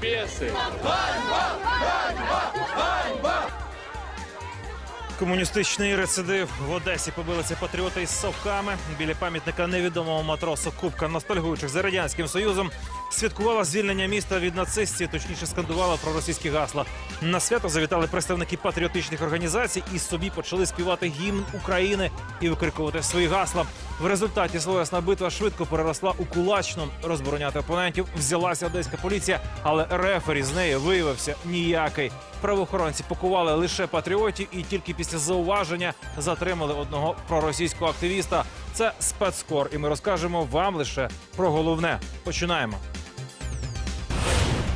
бесы, Ганьба! Ганьба! Комуністичний рецидив в Одесі побилися патріоти із совками. Біля пам'ятника невідомого матросу Кубка ностальгуючих за радянським союзом святкувала звільнення міста від нацистів, точніше скандувала проросійські гасла. На свято завітали представники патріотичних організацій і собі почали співати гімн України і викрикувати свої гасла. В результаті словесна битва швидко переросла у кулачну. Розбороняти опонентів взялася одеська поліція, але рефері з неї виявився ніякий. Правоохоронці пакували лише патріотів і тільки після зауваження затримали одного проросійського активіста. Це спецкор, і ми розкажемо вам лише про головне. Починаємо.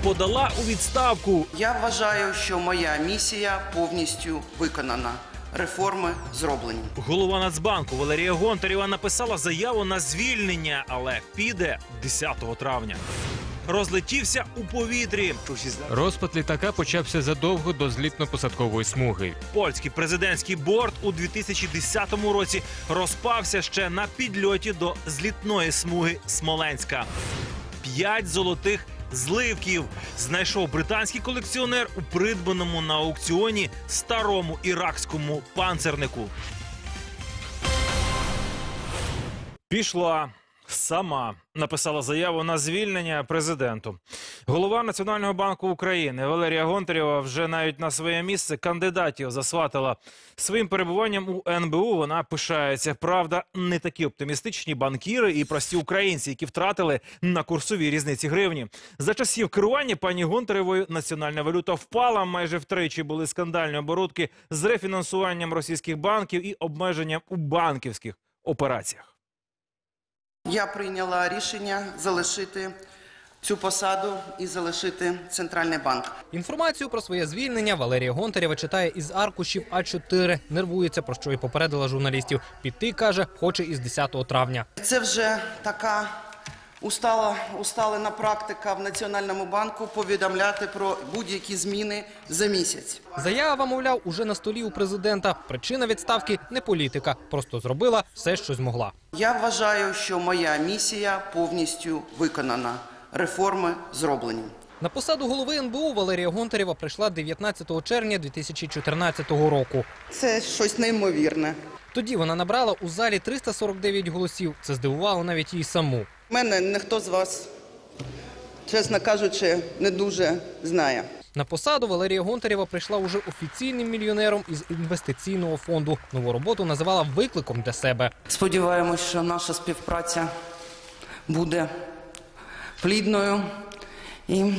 Подала у відставку. Я вважаю, що моя місія повністю виконана. Реформи зроблені. Голова Нацбанку Валерія Гонтарєва написала заяву на звільнення, але піде 10 травня. Розлетівся у повітрі. Розпад літака почався задовго до злітно-посадкової смуги. Польський президентський борт у 2010 році розпався ще на підльоті до злітної смуги Смоленська. П'ять золотих зливків знайшов британський колекціонер у придбаному на аукціоні старому іракському панцернику. Пішла сама написала заяву на звільнення президенту. Голова Національного банку України Валерія Гонтарєва вже навіть на своє місце кандидатів засватила своїм перебуванням у НБУ. Вона пишається. Правда, не такі оптимістичні банкіри і прості українці, які втратили на курсовій різниці гривні. За часів керування пані Гонтаревою національна валюта впала. Майже втричі були скандальні оборудки з рефінансуванням російських банків і обмеженням у банківських операціях. Я прийняла рішення залишити цю посаду і залишити центральний банк. Інформацію про своє звільнення Валерія Гонтарєва читає із аркушів А4. Нервується, про що і попередила журналістів. Піти каже, хоче із 10 травня. Це вже така устала, усталена практика в Національному банку повідомляти про будь-які зміни за місяць. Заява, мовляв, уже на столі у президента. Причина відставки не політика, просто зробила все, що змогла. Я вважаю, що моя місія повністю виконана. Реформи зроблені. На посаду голови НБУ Валерія Гонтарєва прийшла 19 червня 2014 року. Це щось неймовірне. Тоді вона набрала у залі 349 голосів. Це здивувало навіть її саму. Мене ніхто з вас, чесно кажучи, не дуже знає. На посаду Валерія Гонтарєва прийшла уже офіційним мільйонером із інвестиційного фонду. Нову роботу називала викликом для себе. Сподіваємось, що наша співпраця буде плідною і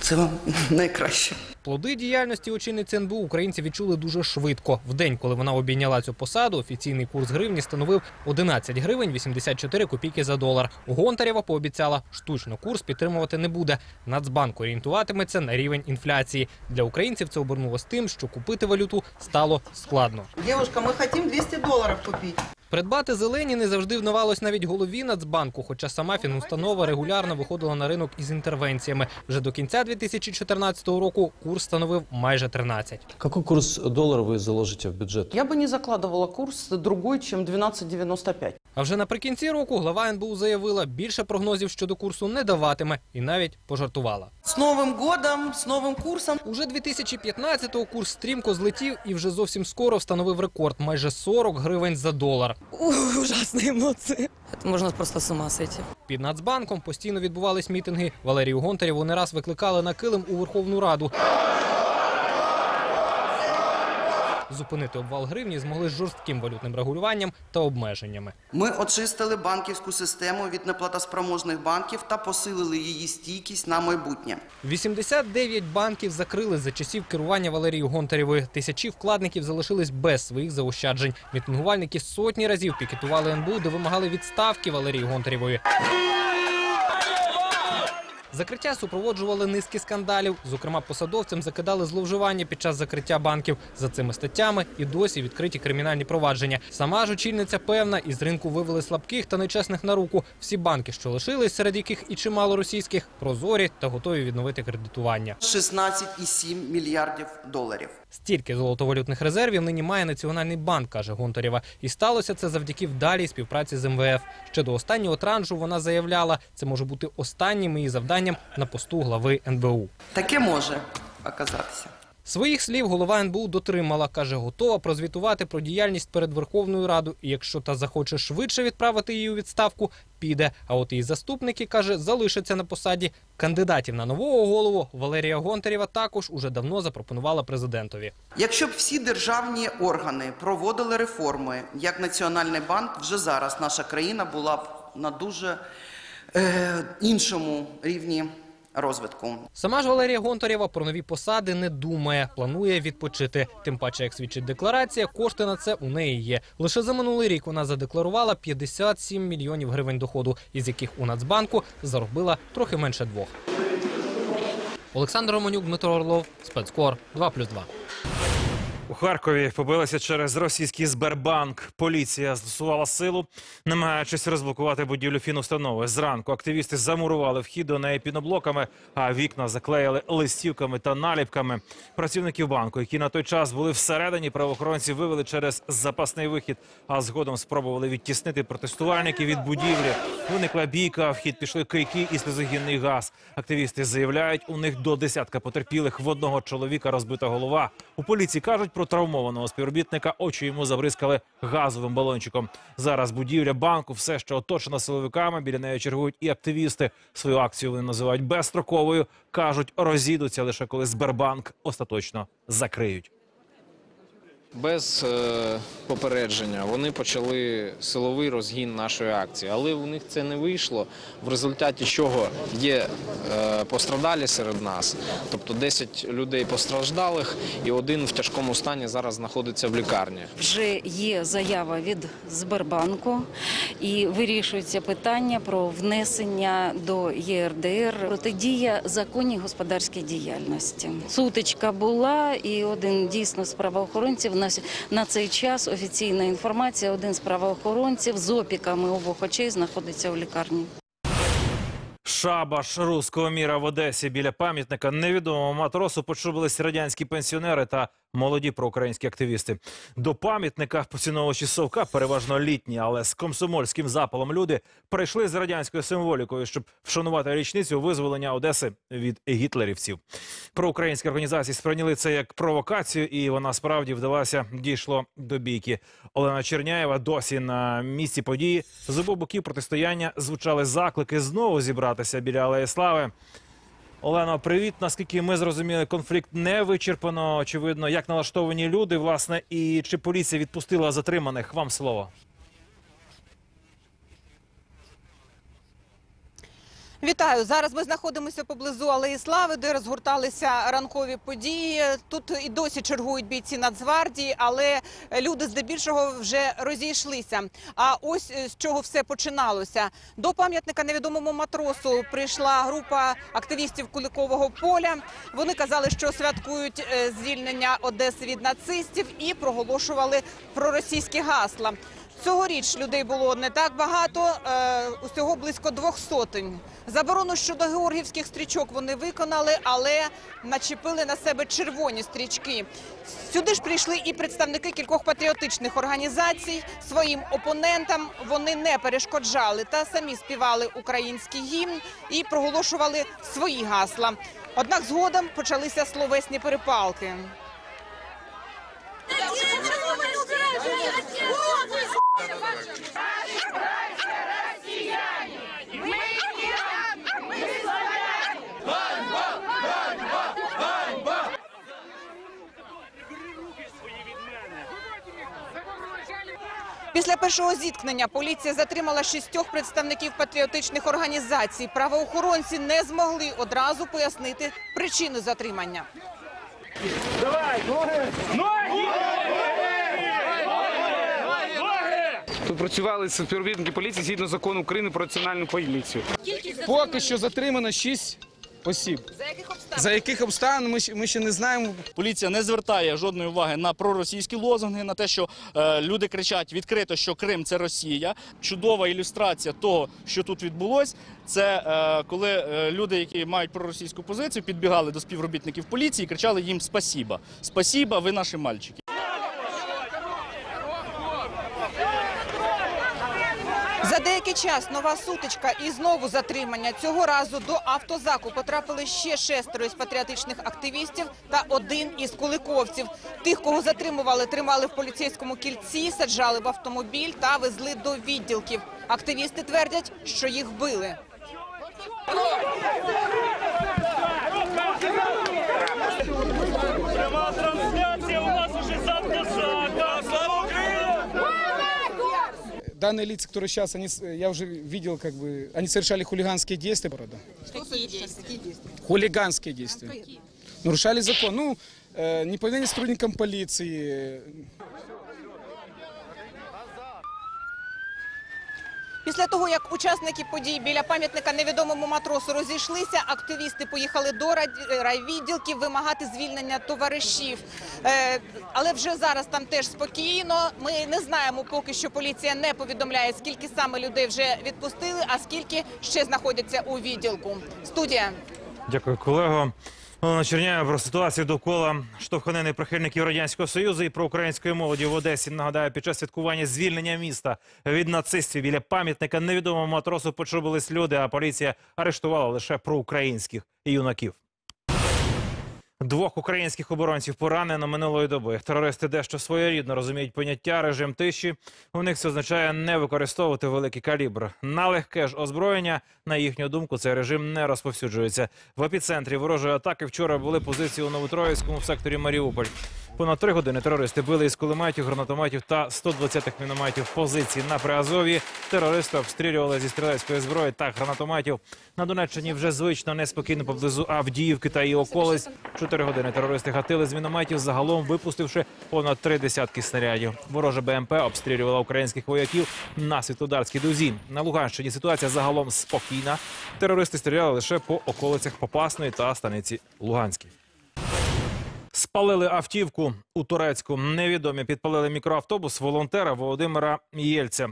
це вам найкраще. Плоди діяльності очільниці НБУ українці відчули дуже швидко. В день, коли вона обійняла цю посаду, офіційний курс гривні становив 11 гривень 84 копійки за долар. Гонтарєва пообіцяла, штучно курс підтримувати не буде. Нацбанк орієнтуватиметься на рівень інфляції. Для українців це обернулося тим, що купити валюту стало складно. Дівчинка, ми хочемо 200 доларів купити. Придбати зелені не завжди вдавалось навіть голові Нацбанку, хоча сама фінустанова регулярно виходила на ринок із інтервенціями. Вже до кінця 2014 року курс становив майже 13. Який курс долара ви заложите в бюджет? Я би не закладувала курс другий, ніж 12,95. А вже наприкінці року глава НБУ заявила, більше прогнозів щодо курсу не даватиме і навіть пожартувала. З Новим годом, з новим курсом. Уже 2015-го курс стрімко злетів і вже зовсім скоро встановив рекорд майже 40 гривень за долар. Ужасные эмоции. Это можно просто с ума сойти. Під Нацбанком постійно відбувались мітинги. Валерію Гонтарєву не раз викликали на килим у Верховну Раду. Зупинити обвал гривні змогли з жорстким валютним регулюванням та обмеженнями. Ми очистили банківську систему від неплатоспроможних банків та посилили її стійкість на майбутнє. 89 банків закрили за часів керування Валерією Гонтарєвою. Тисячі вкладників залишились без своїх заощаджень. Мітингувальники сотні разів пікетували НБУ, де вимагали відставки Валерії Гонтарєвої. Закриття супроводжували низки скандалів. Зокрема, посадовцям закидали зловживання під час закриття банків. За цими статтями і досі відкриті кримінальні провадження. Сама ж очільниця певна, із ринку вивели слабких та нечесних на руку. Всі банки, що лишились, серед яких і чимало російських, прозорі та готові відновити кредитування. 16,7 мільярдів доларів. Стільки золотовалютних резервів нині має Національний банк, каже Гонтарєва. І сталося це завдяки вдалій співпраці з МВФ. Ще до останнього траншу вона заявляла, це може бути останнім її завданням на посту глави НБУ. Таке може оказатися. Своїх слів голова НБУ дотримала. Каже, готова прозвітувати про діяльність перед Верховною Радою. І якщо та захоче швидше відправити її у відставку, піде. А от її заступники каже, залишаться на посаді. Кандидатів на нового голову Валерія Гонтарєва також уже давно запропонувала президентові. Якщо б всі державні органи проводили реформи, як Національний банк, вже зараз наша країна була б на дуже е, іншому рівні розвитку. Сама ж Валерія Гонтарєва про нові посади не думає, планує відпочити. Тим паче, як свідчить декларація, кошти на це у неї є. Лише за минулий рік вона задекларувала 57 мільйонів гривень доходу, із яких у Нацбанку заробила трохи менше двох. Олександр Романюк, Дмитро Орлов, спецкор 2+,2. У Харкові побилися через російський Сбербанк. Поліція застосувала силу, намагаючись розблокувати будівлю фінустанови. Зранку активісти замурували вхід до неї піноблоками, а вікна заклеїли листівками та наліпками. Працівників банку, які на той час були всередині, правоохоронці вивели через запасний вихід, а згодом спробували відтіснити протестувальників від будівлі. Виникла бійка, в хід пішли кийки і сльозогінний газ. Активісти заявляють, у них до десятка потерпілих в одного чоловіка розбита голова. У поліції кажуть про травмованого співробітника. Очі йому забризкали газовим балончиком. Зараз будівля банку все ще оточена силовиками. Біля неї чергують і активісти. Свою акцію вони називають безстроковою. кажуть, розійдуться лише коли Сбербанк остаточно закриють. Без е, попередження вони почали силовий розгін нашої акції, але у них це не вийшло. В результаті чого є е, постраждалі серед нас, тобто 10 людей постраждалих, і один в тяжкому стані зараз знаходиться в лікарні. Вже є заява від Сбербанку і вирішується питання про внесення до ЄРДР протидія законній господарській діяльності. Сутичка була, і один дійсно з правоохоронців на, цей час офіційна інформація. Один з правоохоронців з опіками обох очей знаходиться у лікарні. Шабаш руського міра в Одесі біля пам'ятника невідомому матросу почубились радянські пенсіонери та молоді проукраїнські активісти. До пам'ятника поціновувачі совка, переважно літні, але з комсомольським запалом люди прийшли з радянською символікою, щоб вшанувати річницю визволення Одеси від гітлерівців. Проукраїнські організації сприйняли це як провокацію, і вона справді вдалася дійшло до бійки. Олена Черняєва досі на місці події. З обох боків протистояння звучали заклики знову зібратися біля Алеї Слави. Олено, привіт. Наскільки ми зрозуміли, конфлікт не вичерпано. Очевидно, як налаштовані люди, власне, і чи поліція відпустила затриманих? Вам слово. Вітаю! Зараз ми знаходимося поблизу Алеї Слави, де розгорталися ранкові події. Тут і досі чергують бійці Нацгвардії, але люди здебільшого вже розійшлися. А ось е, з чого все починалося. До пам'ятника невідомому матросу прийшла група активістів Куликового поля. Вони казали, що святкують е, звільнення Одеси від нацистів і проголошували проросійські гасла. Цьогоріч людей було не так багато, е, усього близько двох сотень. Заборону щодо георгівських стрічок вони виконали, але начепили на себе червоні стрічки. Сюди ж прийшли і представники кількох патріотичних організацій. Своїм опонентам вони не перешкоджали та самі співали український гімн і проголошували свої гасла. Однак згодом почалися словесні перепалки. Після першого зіткнення поліція затримала шістьох представників патріотичних організацій. Правоохоронці не змогли одразу пояснити причину затримання. Тут працювали співробітники поліції згідно закону України про національну поліцію. Поки що затримано шість Спасибо. За яких обставин? За яких обставин ми, ще- ми ще не знаємо. Поліція не звертає жодної уваги на проросійські лозунги, на те, що е, люди кричать відкрито, що Крим це Росія. Чудова ілюстрація того, що тут відбулось, це е, коли е, люди, які мають проросійську позицію, підбігали до співробітників поліції і кричали їм Спасіба. Спасіба, ви наші мальчики. За деякий час нова сутичка і знову затримання. Цього разу до автозаку потрапили ще шестеро із патріотичних активістів та один із куликовців. Тих, кого затримували, тримали в поліцейському кільці, саджали в автомобіль та везли до відділків. Активісти твердять, що їх били. Данные лица, которые сейчас, они, с- я уже видел, как бы, они совершали хулиганские действия города. Хулиганские действия. Нарушали закон. Ну, э, неповиновение сотрудникам полиции, Після того, як учасники подій біля пам'ятника невідомому матросу розійшлися, активісти поїхали до райвідділків вимагати звільнення товаришів. Е, але вже зараз там теж спокійно. Ми не знаємо, поки що поліція не повідомляє, скільки саме людей вже відпустили, а скільки ще знаходяться у відділку. Студія. Дякую, колего. Олена Черняєва про ситуацію довкола штовханини прихильників радянського союзу і про української молоді в Одесі. Нагадаю, під час святкування звільнення міста від нацистів біля пам'ятника невідомому матросу почубились люди, а поліція арештувала лише проукраїнських юнаків. Двох українських оборонців поранено минулої доби. Терористи дещо своєрідно розуміють поняття режим тиші. У них це означає не використовувати великий калібр. На легке ж озброєння, на їхню думку, цей режим не розповсюджується. В епіцентрі ворожої атаки вчора були позиції у Новотроїцькому в секторі Маріуполь. Понад три години терористи били із кулеметів, гранатометів та 120-х мінометів позиції на Приазові. Терористи обстрілювали зі стрілецької зброї та гранатометів. На Донеччині вже звично неспокійно поблизу Авдіївки та її околиць. Чотири години терористи гатили з мінометів, загалом випустивши понад три десятки снарядів. Вороже БМП обстрілювала українських вояків на Світлодарській дузі. На Луганщині ситуація загалом спокійна. Терористи стріляли лише по околицях Попасної та станиці Луганській. Спалили автівку у Турецьку. Невідомі підпалили мікроавтобус волонтера Володимира Єльця.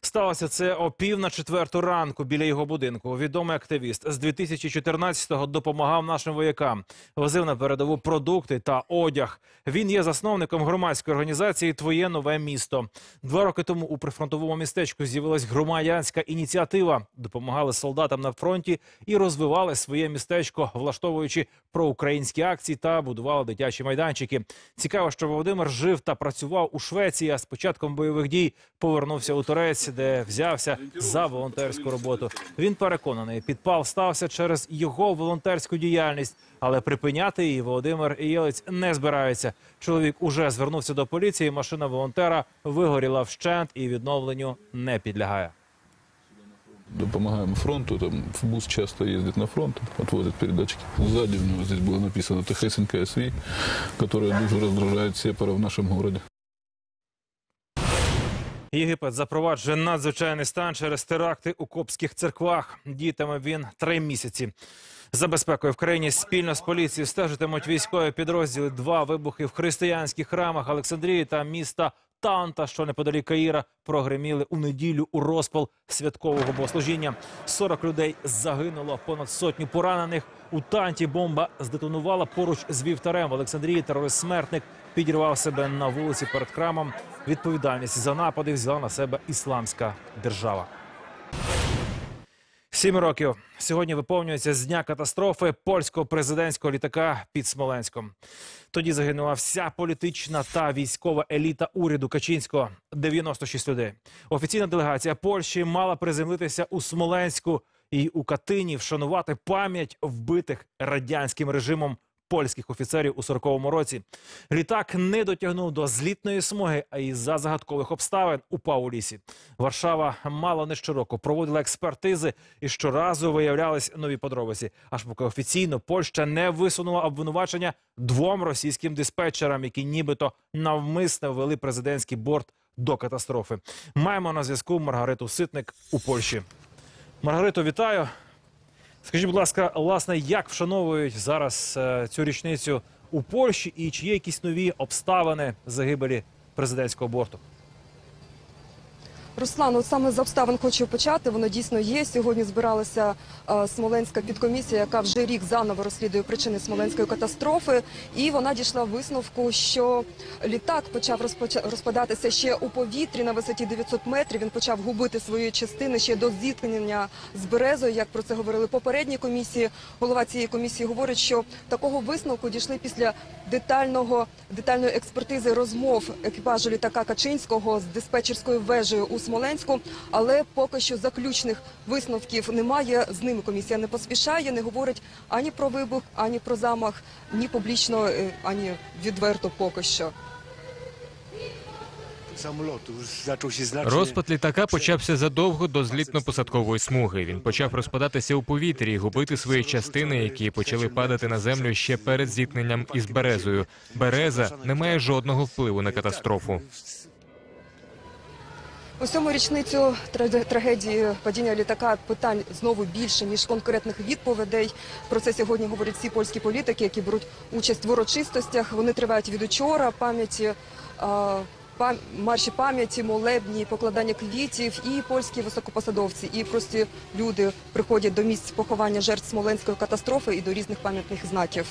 Сталося це о пів на четверту ранку біля його будинку. Відомий активіст з 2014-го допомагав нашим воякам. Возив на передову продукти та одяг. Він є засновником громадської організації Твоє нове місто. Два роки тому у прифронтовому містечку з'явилась громадянська ініціатива. Допомагали солдатам на фронті і розвивали своє містечко, влаштовуючи проукраїнські акції та будували дитячі майданчики. Цікаво, що Володимир жив та працював у Швеції. А з початком бойових дій повернувся у Турець, де взявся за волонтерську роботу. Він переконаний, підпал стався через його волонтерську діяльність, але припиняти її Володимир Єлець не збирається. Чоловік уже звернувся до поліції. Машина волонтера вигоріла вщент і відновленню не підлягає. Допомагаємо фронту, там бус часто їздить на фронт, відвозить передатчики. Ззаді в нього здесь було написано ТХСНК СВ, яка дуже роздражає сепара в нашому місті. Єгипет запроваджує надзвичайний стан через теракти у копських церквах. Діятиме він три місяці. За безпекою в країні спільно з поліцією стежитимуть військові підрозділи. Два вибухи в християнських храмах Олександрії та міста Танта, що неподалік Каїра, прогреміли у неділю у розпал святкового богослужіння. 40 людей загинуло, понад сотню поранених. У Танті бомба здетонувала поруч з вівтарем. В Олександрії терорист-смертник підірвав себе на вулиці перед храмом. Відповідальність за напади взяла на себе ісламська держава. Сім років сьогодні виповнюється з дня катастрофи польського президентського літака під Смоленськом. Тоді загинула вся політична та військова еліта уряду Качинського 96 людей. Офіційна делегація Польщі мала приземлитися у Смоленську і у Катині вшанувати пам'ять вбитих радянським режимом польських офіцерів у 40-му році. Літак не дотягнув до злітної смуги, а із за загадкових обставин упав у лісі. Варшава мало не щороку проводила експертизи і щоразу виявлялись нові подробиці. Аж поки офіційно Польща не висунула обвинувачення двом російським диспетчерам, які нібито навмисно ввели президентський борт до катастрофи. Маємо на зв'язку Маргариту Ситник у Польщі. Маргарито, вітаю. Скажіть, будь ласка, власне, як вшановують зараз е, цю річницю у Польщі, і чи є якісь нові обставини загибелі президентського борту? Руслан, от саме з обставин хочу почати. Воно дійсно є. Сьогодні збиралася е, смоленська підкомісія, яка вже рік заново розслідує причини смоленської катастрофи. І вона дійшла висновку, що літак почав розпадатися ще у повітрі на висоті 900 метрів. Він почав губити свої частини ще до зіткнення з березою. Як про це говорили попередні комісії. Голова цієї комісії говорить, що такого висновку дійшли після детального детальної експертизи розмов екіпажу літака Качинського з диспетчерською вежею у Смоленську. Але поки що заключних висновків немає. З ними комісія не поспішає, не говорить ані про вибух, ані про замах, ні публічно, е, ані відверто поки що. Розпад літака почався задовго до злітно-посадкової смуги. Він почав розпадатися у повітрі і губити свої частини, які почали падати на землю ще перед зіткненням із березою. Береза не має жодного впливу на катастрофу. У цьому річницю трагедії падіння літака питань знову більше ніж конкретних відповідей. Про це сьогодні говорять всі польські політики, які беруть участь в урочистостях. Вони тривають від учора. Пам'яті а, марші пам'яті, молебні, покладання квітів, і польські високопосадовці, і прості люди приходять до місць поховання жертв смоленської катастрофи і до різних пам'ятних знаків.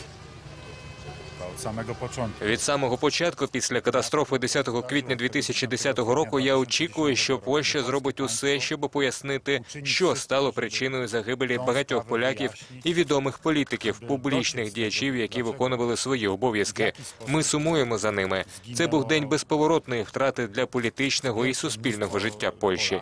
Від самого початку, після катастрофи 10 квітня 2010 року, я очікую, що Польща зробить усе, щоб пояснити, що стало причиною загибелі багатьох поляків і відомих політиків, публічних діячів, які виконували свої обов'язки. Ми сумуємо за ними. Це був день безповоротної втрати для політичного і суспільного життя Польщі.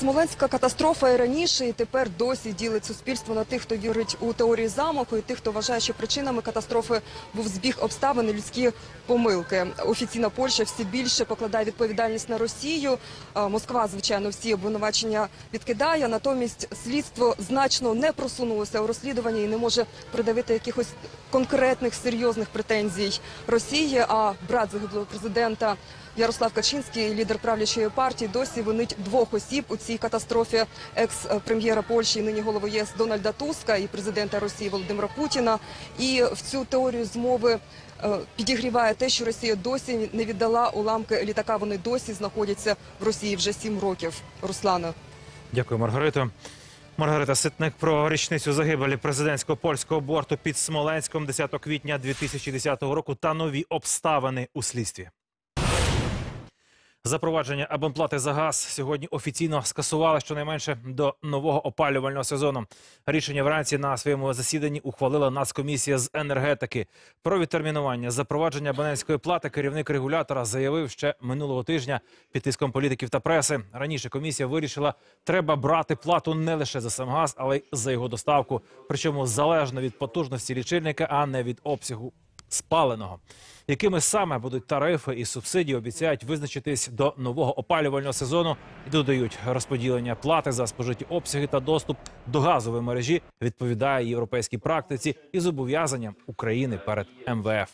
Смоленська катастрофа і раніше, і тепер досі ділить суспільство на тих, хто вірить у теорії замаху, і тих, хто вважає, що причинами катастрофи був збіг обставин і людські помилки. Офіційна Польща все більше покладає відповідальність на Росію. Москва, звичайно, всі обвинувачення відкидає. Натомість слідство значно не просунулося у розслідуванні і не може придавити якихось конкретних серйозних претензій Росії. А брат загиблого президента. Ярослав Качинський, лідер правлячої партії, досі винить двох осіб у цій катастрофі екс-прем'єра Польщі, нині голови ЄС Дональда Туска і президента Росії Володимира Путіна. І в цю теорію змови е, підігріває те, що Росія досі не віддала уламки літака. Вони досі знаходяться в Росії вже сім років. Руслана. Дякую, Маргарито. Маргарита Ситник про річницю загибелі президентського польського борту під Смоленськом 10 квітня 2010 року та нові обставини у слідстві. Запровадження абонплати за газ сьогодні офіційно скасували щонайменше до нового опалювального сезону. Рішення вранці на своєму засіданні ухвалила Нацкомісія з енергетики. Про відтермінування запровадження абонентської плати керівник регулятора заявив ще минулого тижня під тиском політиків та преси. Раніше комісія вирішила, треба брати плату не лише за сам газ, але й за його доставку. Причому залежно від потужності лічильника, а не від обсягу спаленого. Якими саме будуть тарифи і субсидії, обіцяють визначитись до нового опалювального сезону додають розподілення плати за спожиті обсяги та доступ до газової мережі відповідає європейській практиці і зобов'язанням України перед МВФ.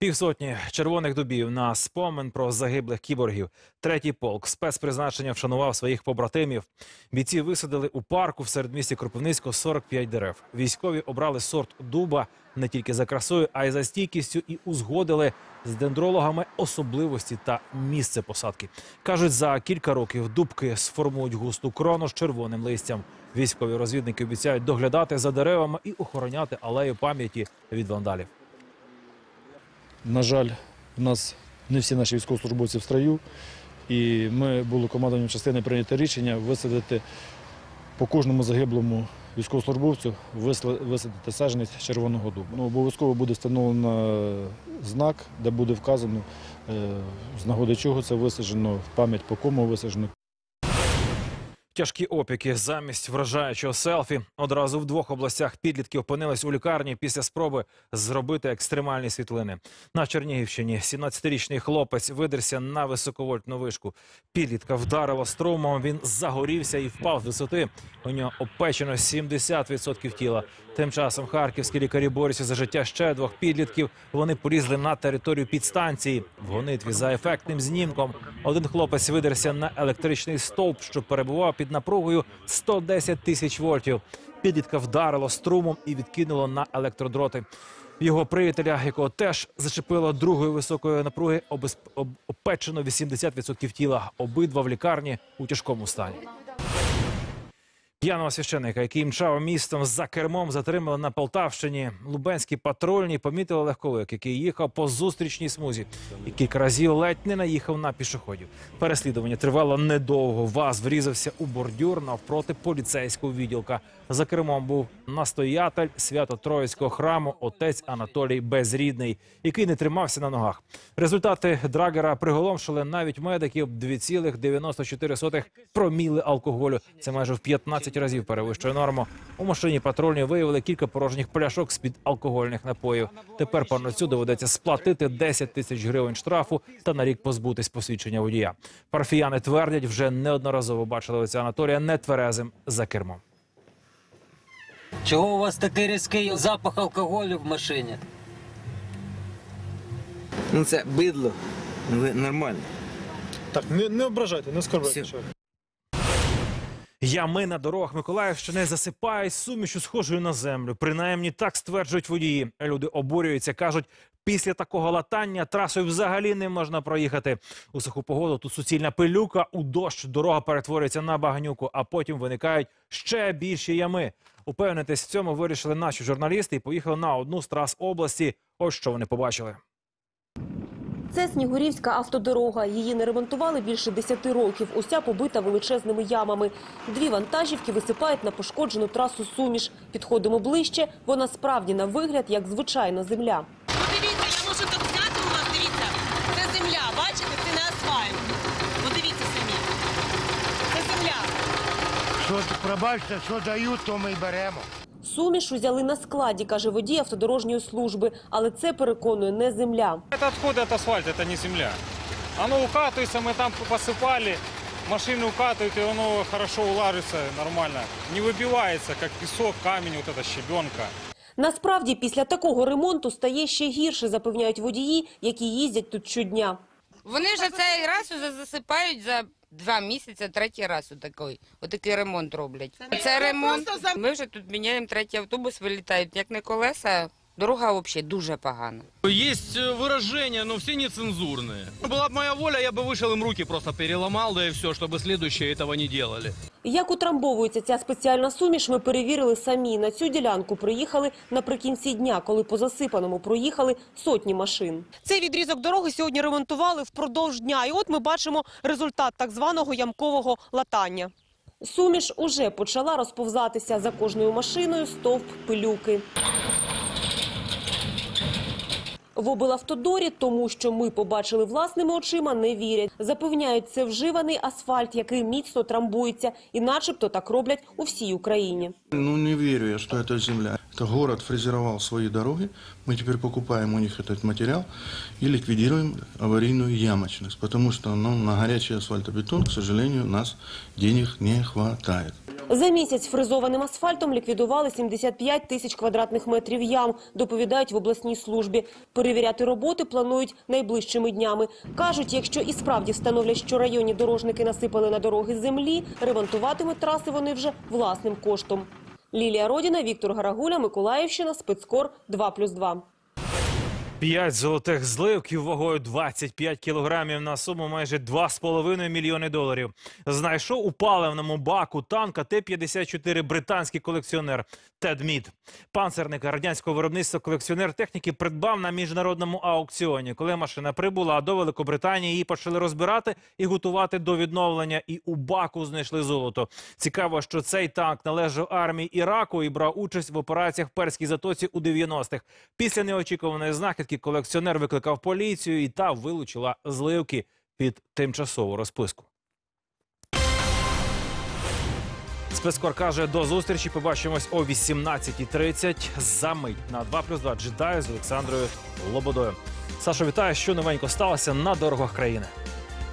Півсотні червоних дубів на спомин про загиблих кіборгів. Третій полк спецпризначення вшанував своїх побратимів. Бійці висадили у парку в середмісті Кропивницького 45 дерев. Військові обрали сорт дуба не тільки за красою, а й за стійкістю і узгодили з дендрологами особливості та місце посадки. кажуть, за кілька років дубки сформують густу крону з червоним листям. Військові розвідники обіцяють доглядати за деревами і охороняти алею пам'яті від вандалів. На жаль, у нас не всі наші військовослужбовці в строю, і ми були командуванням частини прийняти рішення висадити по кожному загиблому військовослужбовцю висадити саджанець червоного дубу. Ну, обов'язково буде встановлено знак, де буде вказано, е, з нагоди чого це висаджено, в пам'ять по кому висаджено. Тяжкі опіки замість вражаючого селфі одразу в двох областях підлітки опинились у лікарні після спроби зробити екстремальні світлини. На Чернігівщині 17-річний хлопець видерся на високовольтну вишку. Підлітка вдарила струмом. Він загорівся і впав з висоти. У нього опечено 70% тіла. Тим часом харківські лікарі борються за життя ще двох підлітків. Вони полізли на територію підстанції в гонитві за ефектним знімком. Один хлопець видерся на електричний стовп, що перебував під напругою 110 тисяч вольтів. Підлітка вдарило струмом і відкинуло на електродроти. Його приятеля, якого теж зачепило другої високої напруги, обез- об- обпечено 80% тіла. Обидва в лікарні у тяжкому стані. П'яного священика, який мчав містом за кермом, затримали на Полтавщині. Лубенські патрульні помітили легковик, який їхав по зустрічній смузі, і кілька разів ледь не наїхав на пішоходів. Переслідування тривало недовго. ВАЗ врізався у бордюр навпроти поліцейського відділка. За кермом був настоятель свято-троїцького храму отець Анатолій Безрідний, який не тримався на ногах. Результати драгера приголомшили навіть медиків 2,94 проміли алкоголю. Це майже в 15 разів перевищує норму. У машині патрульні виявили кілька порожніх пляшок з під алкогольних напоїв. Тепер пануцю доведеться сплатити 10 тисяч гривень штрафу та на рік позбутись посвідчення водія. Парафіяни твердять, вже неодноразово бачили отця Анатолія нетверезим за кермом. Чого у вас такий різкий запах алкоголю в машині? Ну це бидло. Ви нормально. Так, не, не ображайте, не оскорбляйте. Ями на дорогах Миколаївщини засипають сумішю схожою на землю. Принаймні так стверджують водії. Люди обурюються, кажуть, після такого латання трасою взагалі не можна проїхати. У суху погоду тут суцільна пилюка, у дощ дорога перетворюється на багнюку, а потім виникають ще більші ями. Упевнитись в цьому вирішили наші журналісти і поїхали на одну з трас області. Ось що вони побачили. Це Снігурівська автодорога. Її не ремонтували більше 10 років. Уся побита величезними ямами. Дві вантажівки висипають на пошкоджену трасу суміш. Підходимо ближче. Вона справді на вигляд як звичайна земля. Подивіться, я можу так взяти у вас, дивіться. Це земля, бачите, це не асфальт. Подивіться самі. Це земля. Що пробачте, що дають, то ми й беремо. Суміш узяли на складі, каже водій автодорожньої служби. Але це переконує не земля. Это отходы от асфальта, это не земля. Оно укатывается, мы там посыпали, машины укатывают, и оно хорошо улаживается нормально. Не выбивается, как песок, камень, вот эта щебенка. Насправді, після такого ремонту стає ще гірше, запевняють водії, які їздять тут щодня. Вони вже цей раз уже засипають за два місяці, третій раз отакий, отакий ремонт роблять. Це ремонт. Ми вже тут міняємо третій автобус, вилітають як не колеса. Дорога взагалі дуже погана. Есть э, выражения, но все нецензурные. Была бы моя воля, я бы вышел им руки просто переломал, да и все, чтобы следующие этого не делали. Як утрамбовується ця спеціальна суміш, ми перевірили самі. На цю ділянку приїхали наприкінці дня, коли по засипаному проїхали сотні машин. Цей відрізок дороги сьогодні ремонтували впродовж дня. І от ми бачимо результат так званого ямкового латання. Суміш уже почала розповзатися за кожною машиною стовп пилюки. В облавтодорі, тому що ми побачили власними очима, не вірять. Запевняють, це вживаний асфальт, який міцно трамбується, і начебто так роблять у всій Україні. Ну, не вірю, я, що це земля. Это город фрезеровал свои дороги. Мы теперь покупаем у них этот материал и ликвидируем аварийную ямочность. Потому что ну, на горячий асфальтобетон, к сожалению, у нас денег не хватает. За місяць фрезованим асфальтом ліквідували 75 тисяч квадратних метрів ям, доповідають в обласній службі. Перевіряти роботи планують найближчими днями. Кажуть, якщо і справді встановлять, що районні дорожники насипали на дороги землі, ремонтуватимуть траси вони вже власним коштом. Лілія Родіна, Віктор Гарагуля, Миколаївщина, спецкор 2+,2. П'ять золотих зливків вагою 25 кілограмів на суму майже 2,5 мільйони доларів. Знайшов у паливному баку танка Т-54 британський колекціонер Тед Мід. Панцерника радянського виробництва колекціонер техніки придбав на міжнародному аукціоні. Коли машина прибула до Великобританії, її почали розбирати і готувати до відновлення. І у баку знайшли золото. Цікаво, що цей танк належав армії Іраку і брав участь в операціях в Перській затоці у 90-х. Після неочікуваної знахідки колекціонер викликав поліцію і та вилучила зливки під тимчасову розписку. Спецкор каже до зустрічі. Побачимось о 18.30 за мить на 2 плюс 2 джедаю з Олександрою Лободою. Сашо, вітаю, що новенько сталося на дорогах країни.